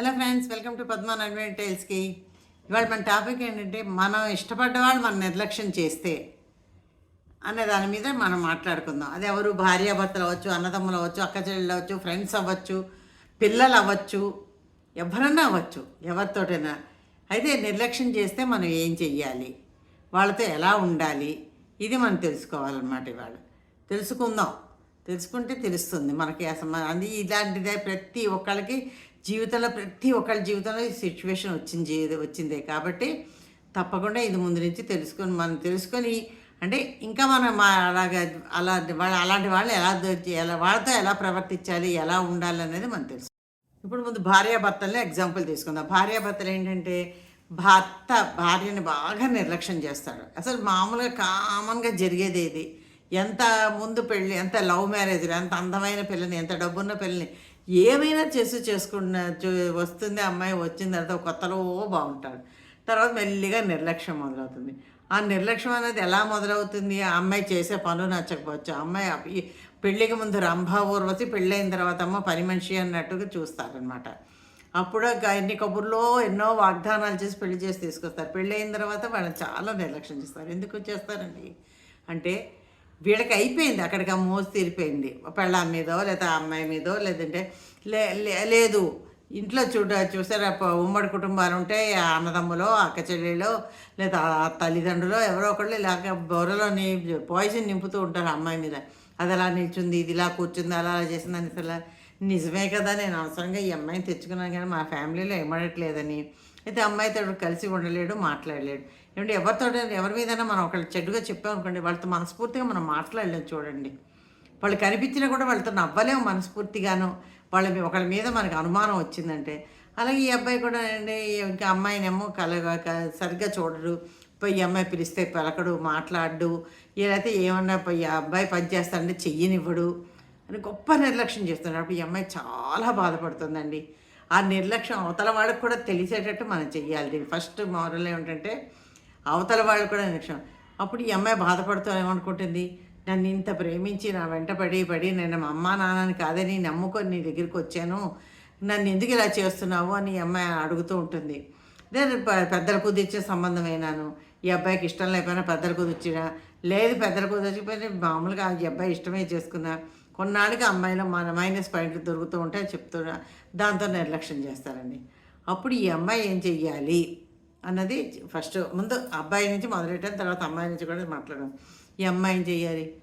Hello friends welcome to పద్మాన్ అడ్వెంటైల్స్కి ఇవాళ మన టాపిక్ ఏంటంటే మనం ఇష్టపడ్డ వాళ్ళు మనం నిర్లక్ష్యం చేస్తే అనే దాని మీద మనం మాట్లాడుకుందాం. అది ఎవరు భార్యాభర్తలు అవ్వచ్చు అన్నదమ్ములు అవ్వచ్చు అక్క చెల్లెళ్ళు అవ్వచ్చు ఫ్రెండ్స్ అవ్వచ్చు పిల్లలు అవ్వచ్చు ఎవరన్నా అవ్వచ్చు ఎవరితోటైనా. అయితే నిర్లక్ష్యం చేస్తే మనం ఏం చెయ్యాలి? వాళ్ళతో ఎలా ఉండాలి? ఇది మనం తెలుసుకోవాలన్నమాట ఇవాళ. తెలుసుకుందాం. తెలుసుకుంటే తెలుస్తుంది మనకి అసలు అది ఇలాంటిదే ప్రతి ఒక్కళ్ళకి జీవితంలో ప్రతి ఒక్కళ్ళ జీవితంలో ఈ సిచ్యువేషన్ వచ్చింది వచ్చిందే. కాబట్టి తప్పకుండా ఇది ముందు నుంచి తెలుసుకొని మనం తెలుసుకొని అంటే ఇంకా మనం అలాగా అలా వాళ్ళ అలాంటి వాళ్ళు ఎలా ఎలా వాళ్ళతో ఎలా ప్రవర్తించాలి ఎలా ఉండాలి అనేది మనం తెలుసు. ఇప్పుడు ముందు భార్యాభర్తల్ని ఎగ్జాంపుల్ తీసుకుందాం. భార్యాభర్తలు ఏంటంటే భర్త భార్యని బాగా నిర్లక్ష్యం చేస్తాడు అసలు మామూలుగా కామన్గా జరిగేది ఇది. ఎంత ముందు పెళ్ళి ఎంత లవ్ మ్యారేజ్ ఎంత అందమైన పిల్లని ఎంత డబ్బున్న పిల్లని ఏమైనా చేసి చేసుకున్న వస్తుంది అమ్మాయి వచ్చిన తర్వాత కొత్తలో బాగుంటాడు. తర్వాత మెల్లిగా నిర్లక్ష్యం మొదలవుతుంది. ఆ నిర్లక్ష్యం అనేది ఎలా మొదలవుతుంది? ఆ అమ్మాయి చేసే పనులు నచ్చకపోవచ్చు. ఆ అమ్మాయి పెళ్ళికి ముందు రంభా ఊర్వశి పెళ్ళైన తర్వాత అమ్మ పని మనిషి అన్నట్టుగా చూస్తారనమాట అప్పుడు ఎన్ని కబుర్లో ఎన్నో వాగ్దానాలు చేసి పెళ్ళి చేసి తీసుకొస్తారు. పెళ్ళి అయిన తర్వాత వాళ్ళని చాలా నిర్లక్ష్యం చేస్తారు. ఎందుకు చేస్తారండి? అంటే వీళ్ళకి అయిపోయింది. అక్కడికి ఆ మోజు తీరిపోయింది. పెళ్ళాం మీదో లేదా అమ్మాయి మీదో లేదంటే లే లే- లేదు. ఇంట్లో చూడ చూసారా ఉమ్మడి కుటుంబాలు ఉంటే అన్నదమ్ములో అక్క చెల్లెలో లేదా తల్లిదండ్రులు ఎవరో ఒకళ్ళు ఇలాగ బొరలోని పాయిజన్ నింపుతూ ఉంటారు అమ్మాయి మీద. అది అలా నిల్చుంది ఇది ఇలా కూర్చుంది అలా అలా చేసింది అని అసలు నిజమే కదా నేను అవసరంగా ఈ అమ్మాయిని తెచ్చుకున్నాను కానీ మా ఫ్యామిలీలో ఏమడట్లేదని. అయితే అమ్మాయితో కలిసి ఉండలేడు మాట్లాడలేడు. ఏమంటే ఎవరితో ఎవరి మీదైనా మనం ఒకళ్ళు చెడుగా చెప్పామనుకోండి వాళ్ళతో మనస్ఫూర్తిగా మనం మాట్లాడలేము చూడండి. వాళ్ళు కనిపించినా కూడా వాళ్ళతో నవ్వలేము మనస్ఫూర్తిగాను. వాళ్ళ మీ- ఒకళ్ళ మీద మనకు అనుమానం వచ్చిందంటే అలాగే ఈ అబ్బాయి కూడా అండి ఇంకా అమ్మాయినేమో కల క- సరిగ్గా చూడడు. పోయి ఈ అమ్మాయి పిలిస్తే పలకడు మాట్లాడు. ఏదైతే ఏమన్నా పోయి ఈ అబ్బాయి పని చేస్తాడంటే చెయ్యనివ్వడు అని గొప్ప నిర్లక్ష్యం చేస్తున్నాడు. అప్పుడు ఈ అమ్మాయి చాలా బాధపడుతుందండి. ఆ నిర్లక్ష్యం అవతల వాడికి కూడా తెలిసేటట్టు మనం చెయ్యాలి. ఫస్ట్ మోరల్ ఏమిటంటే అవతల వాళ్ళు కూడా నిర్లక్ష్యం అప్పుడు ఈ అమ్మాయి బాధపడుతూ ఏమనుకుంటుంది నన్ను ఇంత ప్రేమించి నా వెంట పడి పడి నేను మా అమ్మా నాన్నని కాదని నమ్ముకొని నీ దగ్గరికి వచ్చాను. నన్ను ఎందుకు ఇలా చేస్తున్నావు అని ఈ అమ్మాయి అడుగుతూ ఉంటుంది. నేను పెద్దల కుదిర్చే సంబంధమైనాను ఈ అబ్బాయికి ఇష్టం లేకపోయినా పెద్దలు కుదిర్చినా లేదు పెద్దలు కుదిర్చిపోయినా మామూలుగా ఈ అబ్బాయి ఇష్టమే చేసుకున్నా. కొన్నాళ్ళకి అమ్మాయిలో మన మైనస్ పాయింట్లు దొరుకుతూ ఉంటాయి చెప్తున్నా. దాంతో నిర్లక్ష్యం చేస్తారండి. అప్పుడు ఈ అమ్మాయి ఏం చెయ్యాలి? అన్నది ఫస్ట్ ముందు అబ్బాయి నుంచి మొదలెట్టాను తర్వాత అమ్మాయి నుంచి కూడా మాట్లాడాను. ఈ అమ్మాయి ఏం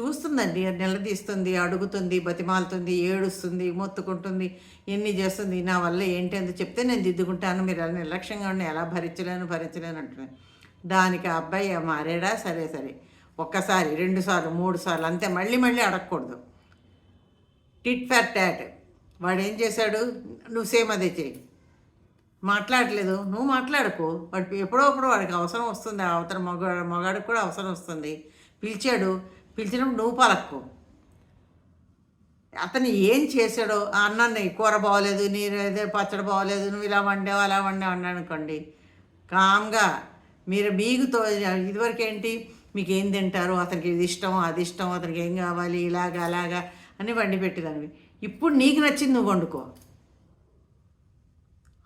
చూస్తుందండి నిలదీస్తుంది అడుగుతుంది బతిమాలుతుంది ఏడుస్తుంది మొత్తుకుంటుంది ఎన్ని చేస్తుంది నా వల్ల ఏంటి అని చెప్తే నేను దిద్దుకుంటాను మీరు అలా నిర్లక్ష్యంగా ఉండి ఎలా భరించలేను భరించలేను అంటున్నాను. దానికి ఆ అబ్బాయి మారాడా? సరే సరే. ఒక్కసారి రెండు సార్లు మూడు సార్లు అంతే. మళ్ళీ మళ్ళీ అడగకూడదు. Tit for tat. వాడు ఏం చేశాడు? నువ్వు సేమ్ అదే చేయి మాట్లాడలేదు నువ్వు మాట్లాడకు. వాడు ఎప్పుడో అప్పుడు వాడికి అవసరం వస్తుంది. ఆ అవతల మగ మగాడికి కూడా అవసరం వస్తుంది. పిలిచాడు. పిలిచినప్పుడు నువ్వు పలక్కు. అతను ఏం చేశాడో ఆ అన్నాన్ని కూర బాగోలేదు నీరు పచ్చడి బాగోలేదు నువ్వు ఇలా వండావు అలా వండావు అన్నాడు అనుకోండి. కామ్గా మీరు మీకుతో ఇదివరకు ఏంటి? మీకు ఏం తింటారు? అతనికి ఇది ఇష్టం అది ఇష్టం అతనికి ఏం కావాలి? ఇలాగా అలాగా అని వండి పెట్టేదానివి ఇప్పుడు నీకు నచ్చింది నువ్వు వండుకో.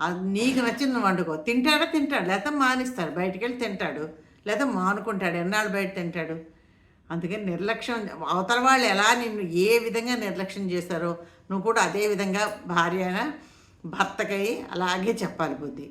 అది నీకు నచ్చింది వండుకో. తింటాడా? తింటాడు. లేకపోతే మానేస్తాడు. బయటికి వెళ్ళి తింటాడు. లేకపోతే మానుకుంటాడు. ఎన్నాళ్ళు బయట తింటాడు? అందుకని నిర్లక్ష్యం. అవతల వాళ్ళు ఎలా నిన్ను ఏ విధంగా నిర్లక్ష్యం చేశారో నువ్వు కూడా అదే విధంగా భార్య భర్తకై అలాగే చెప్పాలి బుద్ధి.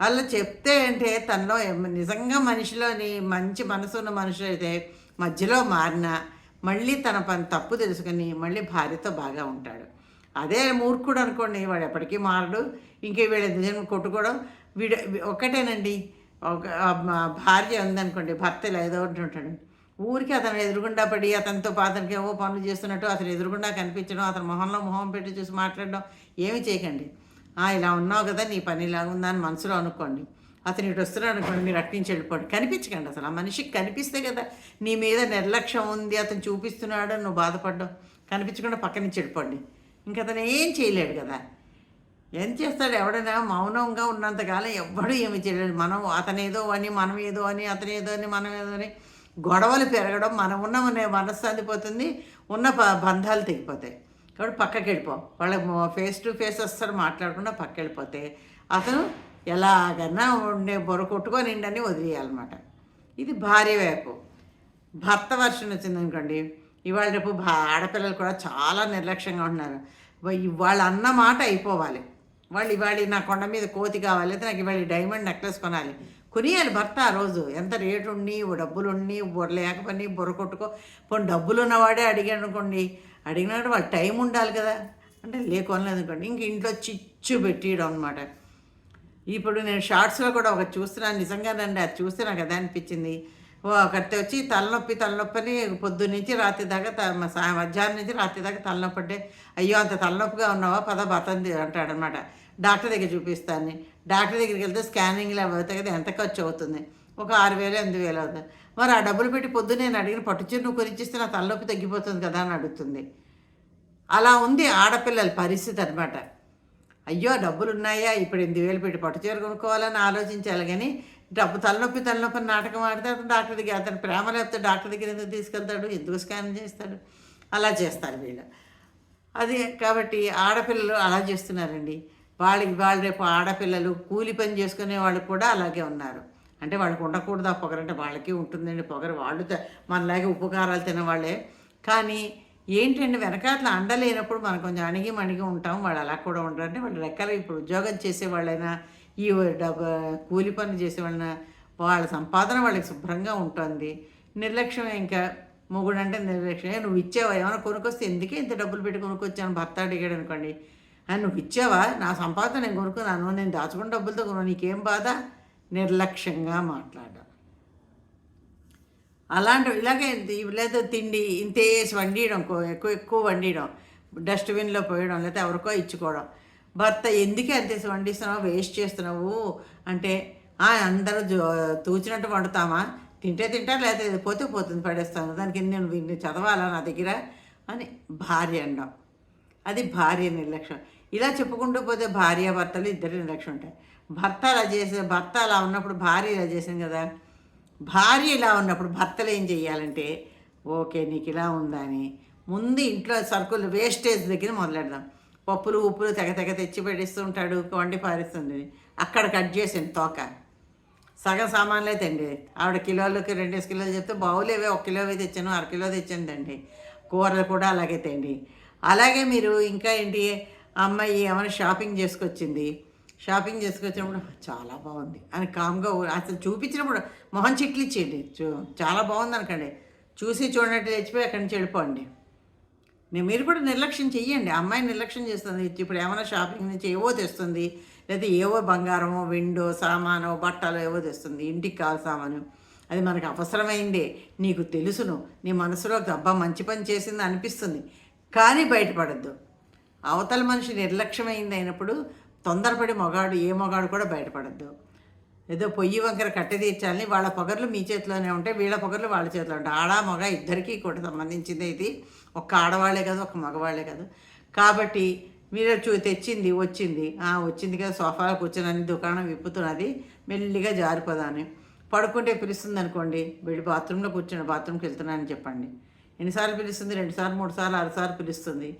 అలా చెప్తే అంటే తనలో నిజంగా మనిషిలోని మంచి మనసు ఉన్న మనుషులు అయితే మధ్యలో మారినా మళ్ళీ తన పని తప్పు తెలుసుకొని మళ్ళీ భార్యతో బాగా ఉంటాడు. అదే మూర్ఖుడు అనుకోండి వాడు ఎప్పటికీ మారడు. ఇంకే వీళ్ళ ఇద్దరు కొట్టుకోవడం వీడు ఒక్కటేనండి ఒక భార్య ఉందనుకోండి భర్త ఇలా ఏదో ఒకటి ఉంటాడు. ఊరికి అతను ఎదురుగుండా పడి అతనితో అతనికి ఏవో పనులు చేస్తున్నట్టు అతను ఎదురుగుండా కనిపించడం అతని మొహంలో మొహం పెట్టి చూసి మాట్లాడడం ఏమి చేయకండి. "ఆ, ఇలా ఉన్నావు కదా నీ పని ఇలా ఉందని మనసులో అనుకోండి. అతను ఇటు వస్తున్నాడు అనుకోండి మీరు అట్టించి వెళ్ళిపోండి. కనిపించకండి అసలు. ఆ మనిషికి కనిపిస్తే కదా నీ మీద నిర్లక్ష్యం ఉంది అతను చూపిస్తున్నాడు నువ్వు బాధపడ్డావు. కనిపించకుండా పక్క నుంచి వెళ్ళిపోండి. ఇంక అతను ఏం చేయలేడు కదా. ఏం చేస్తాడు ఎవడైనా మౌనంగా ఉన్నంతకాలం ఎవ్వడూ ఏమి చేయలేడు. మనం అతనేదో అని మనం ఏదో అని అతను ఏదో అని మనం ఏదో అని గొడవలు పెరగడం మనం ఉన్న మన మనశ్శాంతి పోతుంది ఉన్న బంధాలు తెగిపోతాయి. కాబట్టి పక్కకి వెళ్ళిపో. వాళ్ళకి ఫేస్ టు ఫేస్ వస్తారు మాట్లాడకుండా పక్క వెళ్ళిపోతే అతను ఎలాగన్నా ఉండే బొర కొట్టుకొని నిండని వదిలేయాలన్నమాట. ఇది భార్య వైపు. భర్త వర్షం వచ్చిందనుకోండి అనుకోండి ఇవాళ రేపు ఆడపిల్లలు కూడా చాలా నిర్లక్ష్యంగా ఉంటున్నారు. వాళ్ళు అన్నమాట అన్న మాట అయిపోవాలి. వాళ్ళు ఇవాళ నా కొండ మీద కోతి కావాలి అయితే నాకు ఇవాళ డైమండ్ నెక్లెస్ కొనాలి. కొనియాలి భర్త ఆ రోజు. ఎంత రేటు ఉండి ఓ డబ్బులు ఉండి బుర్ర లేకపోయి బుర్ర కొట్టుకో. పోనీ డబ్బులు ఉన్నవాడే అడిగాడు అనుకోండి. అడిగినాడు వాళ్ళు టైం ఉండాలి కదా. అంటే లేకొనలేదు అనుకోండి. ఇంక ఇంట్లో చిచ్చు పెట్టియడం అనమాట ఇప్పుడు నేను షార్ట్స్లో కూడా ఒక చూస్తున్నాను. నిజంగానండి అది చూస్తే నాకు అదే అనిపించింది. ఓ ఒకటి వచ్చి తలనొప్పి తలనొప్పి అని నుంచి రాత్రి దాకా త- మధ్యాహ్నం నుంచి రాత్రి దాకా తలనొప్పి అంటే అయ్యో అంత తలనొప్పిగా ఉన్నావా? పద బతంది అంటాడనమాట. డాక్టర్ దగ్గర చూపిస్తాను. డాక్టర్ దగ్గరికి వెళ్తే స్కానింగ్లు అవుతాయి కదా ఎంత ఖర్చు అవుతుంది? ఒక ఆరు వేలు ఎనిమిది వేలు అవుతుంది. మరి ఆ డబ్బులు పెట్టి పొద్దు నేను అడిగిన పట్టుచీర నువ్వు కొనిచ్చిస్తే నా తలనొప్పి తగ్గిపోతుంది కదా అని అడుగుతుంది. అలా ఉంది ఆడపిల్లల పరిస్థితి అనమాట అయ్యో డబ్బులు ఉన్నాయా ఇప్పుడు ఎనిమిది వేలు పెట్టి పట్టు చీర కొనుక్కోవాలని ఆలోచించాలి కానీ డబ్బు తలనొప్పి తలనొప్పి నాటకం ఆడితే అతను డాక్టర్ దగ్గర అతను ప్రేమ లేకపోతే డాక్టర్ దగ్గర ఎందుకు తీసుకెళ్తాడు? ఎందుకు స్కాన్ చేస్తాడు? అలా చేస్తారు వీళ్ళు. అది కాబట్టి ఆడపిల్లలు అలా చేస్తున్నారండి. వాళ్ళకి వాళ్ళు రేపు ఆడపిల్లలు కూలి పని చేసుకునే వాళ్ళు కూడా అలాగే ఉన్నారు. అంటే వాళ్ళకి ఉండకూడదు ఆ పొగరంటే వాళ్ళకి ఉంటుందండి పొగరు. వాళ్ళు మనలాగే ఉపకారాలు తినవాళ్ళే. కానీ ఏంటండి వెనకాతల అండలేనప్పుడు మనం కొంచెం అణిగి మణిగి ఉంటాం. వాళ్ళు అలా కూడా ఉండరు వాళ్ళు రెక్కలు ఇప్పుడు ఉద్యోగం చేసే వాళ్ళైనా ఈ డబ్బ కూలి పనులు చేసేవాళ్ళైనా వాళ్ళ సంపాదన వాళ్ళకి శుభ్రంగా ఉంటుంది. నిర్లక్ష్యం ఇంకా. మొగుడు అంటే నిర్లక్ష్యం నువ్వు ఇచ్చావా? ఏమైనా కొనుక్కొస్తే ఎందుకే ఇంత డబ్బులు పెట్టి కొనుక్కొచ్చాను? భర్త అడిగాడు అనుకోండి. అని నువ్వు ఇచ్చావా? నా సంపాదన నేను కొనుక్కున్నాను నేను దాచుకున్న డబ్బులతో కొను నీకేం బాధ? నిర్లక్ష్యంగా మాట్లాడడం. అలాంటివి ఇలాగే లేదా తిండి ఇంతేసి వండియడం. కో- ఎక్కువ ఎక్కువ వండియడం. డస్ట్బిన్లో పోయడం లేకపోతే ఎవరికో ఇచ్చుకోవడం. భర్త ఎందుకే అంతే వండిస్తున్నావు వేస్ట్ చేస్తున్నావు అంటే అందరూ జో- తూచినట్టు వండుతామా? తింటే తింటారు లేకపోతే పోతే పోతుంది పడేస్తాను. దానికి నేను వీడిని చదవాలా నా దగ్గర? అని భార్య అనడం అది భార్య నిర్లక్ష్యం. ఇలా చెప్పుకుంటూ పోతే భార్య భర్తలు ఇద్దరు నిర్లక్ష్యం ఉంటాయి. భర్త అలా చేసే భర్త అలా ఉన్నప్పుడు భార్య ఇలా చేసింది కదా. భార్య ఇలా ఉన్నప్పుడు భర్తలు ఏం చెయ్యాలంటే ఓకే నీకు ఇలా ఉందని ముందు ఇంట్లో సరుకులు వేస్టేజ్ దగ్గర మొదలెడదాం. పప్పులు ఉప్పులు తెగ తెగ తెచ్చి పెట్టిస్తూ ఉంటాడు వండి పారిస్తుంది. అక్కడ కట్ చేసింది తోక. సగం సామాన్లే తండి. ఆవిడ కిలోలకి రెండేసి కిలోలు చెప్తే బావులేవే ఒక కిలోవే తెచ్చాను అర కిలో తెచ్చిందండి కూరలు కూడా అలాగే తండి. అలాగే మీరు ఇంకా ఏంటి అమ్మాయి ఏమైనా షాపింగ్ చేసుకొచ్చింది? షాపింగ్ చేసుకొచ్చినప్పుడు చాలా బాగుంది అని కామ్గా అసలు చూపించినప్పుడు మొహం చిట్లు ఇచ్చేయండి చూ చాలా బాగుంది అనకండి చూసి చూడనట్టు తెచ్చిపోయి అక్కడి నుంచి వెళ్ళిపోండి. మీరు కూడా నిర్లక్ష్యం చెయ్యండి. అమ్మాయి నిర్లక్ష్యం చేస్తుంది. ఇప్పుడు ఏమైనా షాపింగ్ నుంచి ఏవో తెస్తుంది. లేదా ఏవో బంగారమో విండో సామాను బట్టలు ఏవో తెస్తుంది. ఇంటికి కాల్ సామాను. అది మనకు అవసరమైందే. నీకు తెలుసును. నీ మనసులో అబ్బా మంచి పని చేసింది అనిపిస్తుంది. కానీ బయటపడద్దు. అవతల మనిషి నిర్లక్ష్యమైంది అయినప్పుడు తొందరపడి మొగాడు ఏ మొగాడు కూడా బయటపడద్దు. ఏదో పొయ్యి వంకర కట్టె తీర్చాలని వాళ్ళ పొగర్లు మీ చేతిలోనే ఉంటాయి వీళ్ళ పొగర్లు వాళ్ళ చేతిలో ఉంటాయి. ఆడ మగ ఇద్దరికీ కూడా సంబంధించింది ఇది. ఒక్క ఆడవాళ్ళే కాదు ఒక మగవాళ్ళే కాదు. కాబట్టి మీరు చూ తెచ్చింది వచ్చింది. వచ్చింది కదా సోఫాలో కూర్చొని దుకాణం విప్పుతున్నది మెల్లిగా జారిపోదాని పడుకుంటే పిలుస్తుంది అనుకోండి వెళ్ళి బాత్రూంలో కూర్చొని బాత్రూమ్కి వెళ్తున్నానని చెప్పండి. ఎన్నిసార్లు పిలుస్తుంది? రెండుసార్లు మూడు సార్లు ఆరుసార్లు పిలుస్తుంది.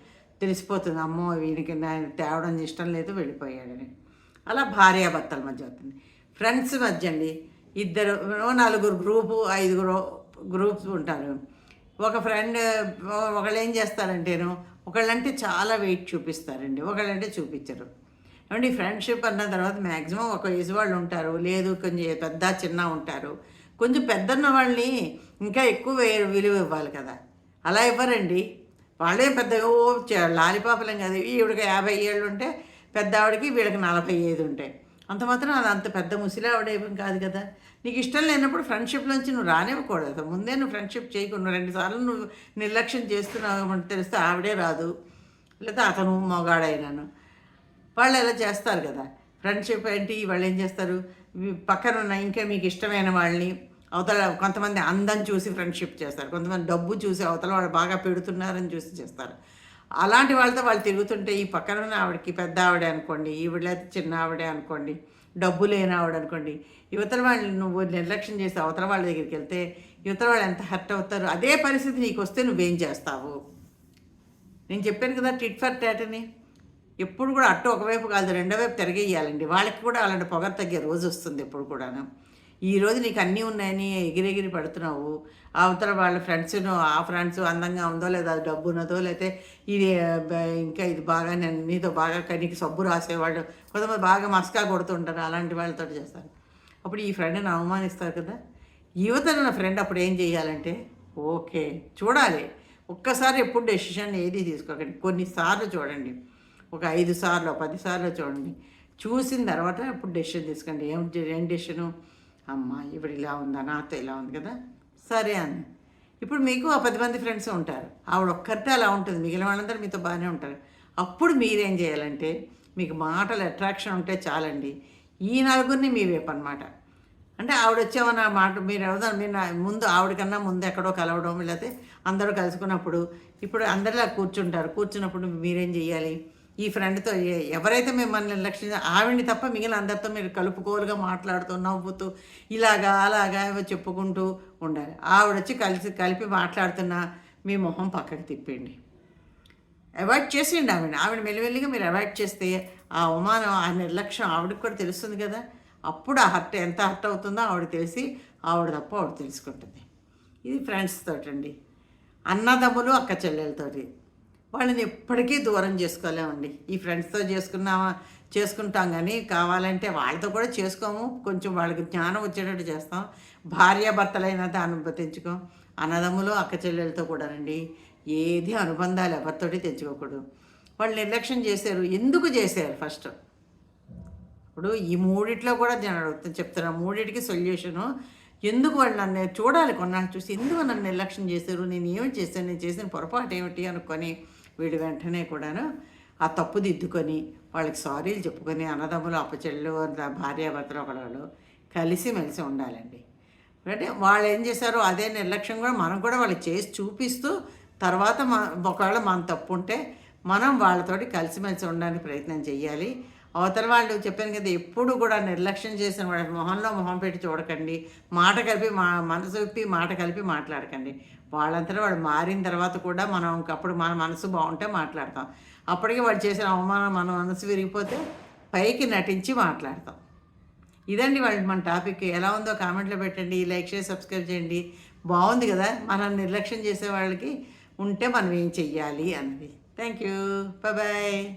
తెలిసిపోతుంది అమ్మో వీడికి తేవడం ఇష్టం లేదు వెళ్ళిపోయాడని. అలా భార్యాభర్తల మధ్య అవుతుంది. ఫ్రెండ్స్ మధ్య అండి ఇద్దరు నలుగురు గ్రూపు ఐదుగురు గ్రూప్స్ ఉంటారు. ఒక ఫ్రెండ్ ఒకళ్ళు ఏం చేస్తారంటేను ఒకళ్ళంటే చాలా వెయిట్ చూపిస్తారండి. ఒకళ్ళంటే చూపించరు. ఏమండి ఫ్రెండ్షిప్ అన్న తర్వాత మ్యాక్సిమం ఒక ఏజ్ వాళ్ళు ఉంటారు. లేదు కొంచెం పెద్ద చిన్న ఉంటారు. కొంచెం పెద్దన్న వాళ్ళని ఇంకా ఎక్కువ విలువ ఇవ్వాలి కదా. అలా ఇవ్వరండి. వాళ్ళే పెద్ద ఓ లాలిపాపలం కదా. ఈవిడకి యాభై ఏళ్ళు ఉంటే పెద్ద ఆవిడకి వీళ్ళకి నలభై ఐదు ఉంటాయి. అంత మాత్రం అది అంత పెద్ద ముసిలి కాదు కదా. నీకు ఇష్టం లేనప్పుడు ఫ్రెండ్షిప్లోంచి నువ్వు రానివ్వకూడదు. ముందే నువ్వు ఫ్రెండ్షిప్ చేయకుండా రెండు సార్లు నువ్వు నిర్లక్ష్యం చేస్తున్నావు అని తెలిస్తే ఆవిడే రాదు. లేదా అతను మగాడైనాను. వాళ్ళు ఎలా చేస్తారు కదా. ఫ్రెండ్షిప్ ఏంటి? వాళ్ళు ఏం చేస్తారు? పక్కన ఉన్న ఇంకా మీకు ఇష్టమైన వాళ్ళని అవతల కొంతమంది అందం చూసి ఫ్రెండ్షిప్ చేస్తారు. కొంతమంది డబ్బు చూసి అవతల వాళ్ళు బాగా పెడుతున్నారని చూసి చేస్తారు. అలాంటి వాళ్ళతో వాళ్ళు తిరుగుతుంటే ఈ పక్కన ఉన్న ఆవిడకి పెద్ద ఆవిడే అనుకోండి ఈవిడ చిన్న ఆవిడే అనుకోండి డబ్బు లేని ఆవిడ అనుకోండి యువతల వాళ్ళు నువ్వు నిర్లక్ష్యం చేసి అవతల వాళ్ళ దగ్గరికి వెళ్తే యువతల వాళ్ళు ఎంత హర్ట్ అవుతారు అదే పరిస్థితి నీకు వస్తే నువ్వేం చేస్తావు? నేను చెప్పాను కదా టిట్ ఫర్ టాట్ అని. ఎప్పుడు కూడా అట్టు ఒకవైపు కాదు రెండో వైపు తిరగేయాలండి. వాళ్ళకి కూడా అలాంటి పొగ తగ్గే రోజు వస్తుంది ఎప్పుడు కూడాను. ఈ రోజు నీకు అన్నీ ఉన్నాయని ఎగిరెగిరి పడుతున్నావు. అవతల వాళ్ళ ఫ్రెండ్స్ను ఆ ఫ్రెండ్స్ అందంగా ఉందో లేదా డబ్బు ఉన్నదో లేకపోతే ఇది ఇంకా ఇది బాగా నేను నీతో బాగా నీకు సబ్బు రాసేవాళ్ళు కొంతమంది బాగా మస్కా కొడుతుంటారు అలాంటి వాళ్ళతో చేస్తారు. అప్పుడు ఈ ఫ్రెండ్ని అవమానిస్తారు కదా. యువత నా ఫ్రెండ్ అప్పుడు ఏం చేయాలంటే ఓకే చూడాలి. ఒక్కసారి ఎప్పుడు డెసిషన్ ఏది తీసుకోకండి. కొన్నిసార్లు చూడండి. ఒక ఐదు సార్లు పది సార్లు చూడండి. చూసిన తర్వాత ఇప్పుడు డెసిషన్ తీసుకోండి. ఏం ఏం డెసిషను? అమ్మ ఇప్పుడు ఇలా ఉందా నాతో ఇలా ఉంది కదా? సరే అని. ఇప్పుడు మీకు ఆ పది మంది ఫ్రెండ్స్ ఉంటారు. ఆవిడ ఒక్కరితే అలా ఉంటుంది. మిగిలిన వాళ్ళందరూ మీతో బాగానే ఉంటారు. అప్పుడు మీరేం చేయాలంటే మీకు మాటలు అట్రాక్షన్ ఉంటే చాలండి. ఈ నలుగురిని మీ వైపు అనమాట అంటే ఆవిడ వచ్చామన్న మాట మీరు ఎవరు మీరు ముందు ఆవిడకన్నా ముందు ఎక్కడో కలవడం లేకపోతే అందరూ కలుసుకున్నప్పుడు ఇప్పుడు అందరిలా కూర్చుంటారు. కూర్చున్నప్పుడు మీరేం చేయాలి ఈ ఫ్రెండ్తో ఎవరైతే మిమ్మల్ని నిర్లక్ష్యం ఆవిడని తప్ప మిగిలిన అందరితో మీరు కలుపుకోలుగా మాట్లాడుతూ నవ్వుతూ ఇలాగా అలాగా చెప్పుకుంటూ ఉండాలి. ఆవిడ వచ్చి కలిసి కలిపి మాట్లాడుతున్నా మీ మొహం పక్కకి తిప్పండి అవాయిడ్ చేసేయండి ఆవిడ ఆవిడ మెల్లిమెల్లిగా మీరు అవాయిడ్ చేస్తే ఆ అవమానం ఆ నిర్లక్ష్యం ఆవిడకి కూడా తెలుస్తుంది కదా. అప్పుడు ఆ హర్ట్ ఎంత హర్ట్ అవుతుందో ఆవిడ తెలిసి ఆవిడ తప్ప ఆవిడ తెలుసుకుంటుంది. ఇది ఫ్రెండ్స్ తోటండి. అన్నదమ్ములు అక్క చెల్లెలతోటి. వాళ్ళని ఎప్పటికీ దూరం చేసుకోలేమండి. ఈ ఫ్రెండ్స్తో చేసుకున్నామా చేసుకుంటాం కానీ కావాలంటే వాళ్ళతో కూడా చేసుకోము. కొంచెం వాళ్ళకి జ్ఞానం వచ్చేటట్టు చేస్తాం. భార్యాభర్తలైనా దాన్ని తెచ్చుకోం అన్నదమ్ములు అక్క చెల్లెలతో కూడానండి ఏది అనుబంధాలు ఎవరితోటి తెచ్చుకోకూడదు. వాళ్ళు నిర్లక్ష్యం చేశారు. ఎందుకు చేశారు ఫస్ట్? ఇప్పుడు ఈ మూడిట్లో కూడా నేను అడుగుతాను చెప్తున్నా. మూడిటికి సొల్యూషను. ఎందుకు వాళ్ళు నన్ను చూడాలి కొన్నాళ్ళు చూసి. ఎందుకు నన్ను నిర్లక్ష్యం చేశారు? నేను ఏమి చేశాను? నేను చేసిన పొరపాటు ఏమిటి అనుకొని వీడు వెంటనే కూడాను ఆ తప్పు దిద్దుకొని వాళ్ళకి సారీలు చెప్పుకొని అన్నదమ్ములు అప్పచెళ్ళు భార్యాభర్తలు ఒకళ్ళు కలిసి మెలిసి ఉండాలండి. అంటే వాళ్ళు ఏం చేశారు అదే నిర్లక్ష్యం కూడా మనం కూడా వాళ్ళకి చేసి చూపిస్తూ తర్వాత మా ఒకవేళ మన తప్పు ఉంటే మనం వాళ్ళతోటి కలిసిమెలిసి ఉండడానికి ప్రయత్నం చేయాలి. అవతల వాళ్ళు చెప్పాను కదా ఎప్పుడు కూడా నిర్లక్ష్యం చేసిన వాళ్ళ మొహంలో మొహం పెట్టి చూడకండి. మాట కలిపి మా మనసు విప్పి మాట కలిపి మాట్లాడకండి. వాళ్ళంతా వాళ్ళు మారిన తర్వాత కూడా మనం ఇంకప్పుడు మన మనసు బాగుంటే మాట్లాడతాం. అప్పటికే వాళ్ళు చేసిన అవమానం మన మనసు విరిగిపోతే పైకి నటించి మాట్లాడతాం. ఇదండి వాళ్ళు మన టాపిక్. ఎలా ఉందో కామెంట్లో పెట్టండి లైక్ చేసి సబ్స్క్రైబ్ చేయండి. బాగుంది కదా మనం నిర్లక్ష్యం చేసే వాళ్ళకి ఉంటే మనం ఏం చెయ్యాలి అన్నది. Thank you. బాయ్.